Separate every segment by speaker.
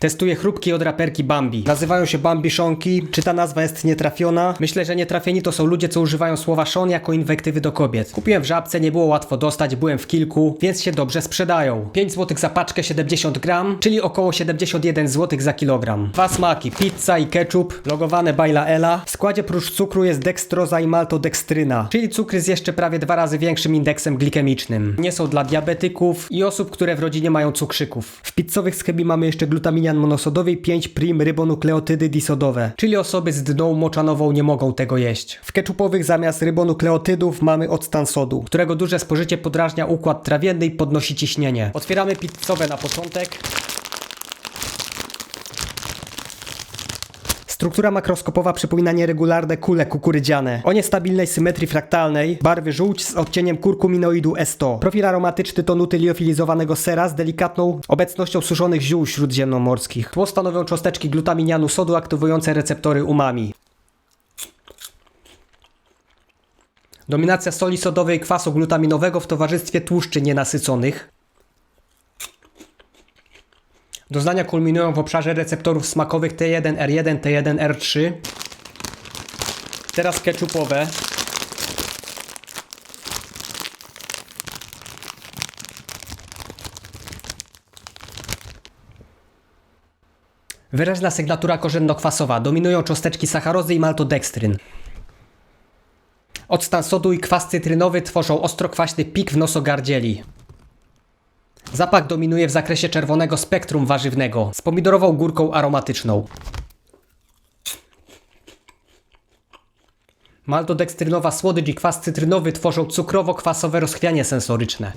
Speaker 1: Testuję chrupki od raperki Bambi. Nazywają się Bambiszonki. Czy ta nazwa jest nietrafiona? Myślę, że nietrafieni to są ludzie, co używają słowa szon jako inwektywy do kobiet. Kupiłem w żabce, nie było łatwo dostać, byłem w kilku, więc się dobrze sprzedają. 5 zł za paczkę 70 gram, czyli około 71 zł za kilogram. Dwa smaki, pizza i ketchup, logowane Baila Ela. W składzie prócz cukru jest dekstroza i maltodekstryna, czyli cukry z jeszcze prawie dwa razy większym indeksem glikemicznym. Nie są dla diabetyków i osób, które w rodzinie mają cukrzyków. W pizzowych schemie mamy jeszcze glutaminian monosodowy i 5 prim rybonukleotydy disodowe, czyli osoby z dną moczanową nie mogą tego jeść. W ketchupowych zamiast rybonukleotydów mamy octan sodu, którego duże spożycie podrażnia układ trawienny i podnosi ciśnienie. Otwieramy pizzowe na początek. Struktura makroskopowa przypomina nieregularne kule kukurydziane. O niestabilnej symetrii fraktalnej, barwy żółć z odcieniem kurkuminoidu S100. Profil aromatyczny to nuty liofilizowanego sera z delikatną obecnością suszonych ziół śródziemnomorskich. Tło stanowią cząsteczki glutaminianu sodu aktywujące receptory umami. Dominacja soli sodowej kwasu glutaminowego w towarzystwie tłuszczy nienasyconych. Doznania kulminują w obszarze receptorów smakowych T1, R1, T1, R3. Teraz ketchupowe. Wyraźna sygnatura korzenno-kwasowa. Dominują cząsteczki sacharozy i maltodekstryn. Octan sodu i kwas cytrynowy tworzą ostrokwaśny pik w nosogardzieli. Zapach dominuje w zakresie czerwonego spektrum warzywnego z pomidorową górką aromatyczną. Maltodekstrynowa słodycz i kwas cytrynowy tworzą cukrowo-kwasowe rozchwianie sensoryczne.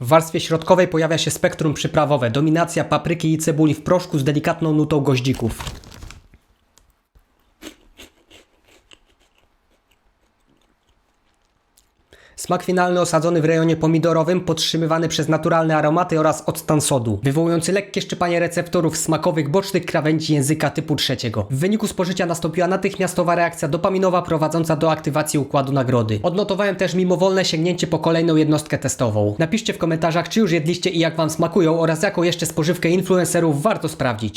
Speaker 1: W warstwie środkowej pojawia się spektrum przyprawowe, dominacja papryki i cebuli w proszku z delikatną nutą goździków. Smak finalny osadzony w rejonie pomidorowym, podtrzymywany przez naturalne aromaty oraz octan sodu, wywołujący lekkie szczypanie receptorów smakowych bocznych krawędzi języka typu trzeciego. W wyniku spożycia nastąpiła natychmiastowa reakcja dopaminowa prowadząca do aktywacji układu nagrody. Odnotowałem też mimowolne sięgnięcie po kolejną jednostkę testową. Napiszcie w komentarzach, czy już jedliście i jak wam smakują oraz jaką jeszcze spożywkę influencerów warto sprawdzić.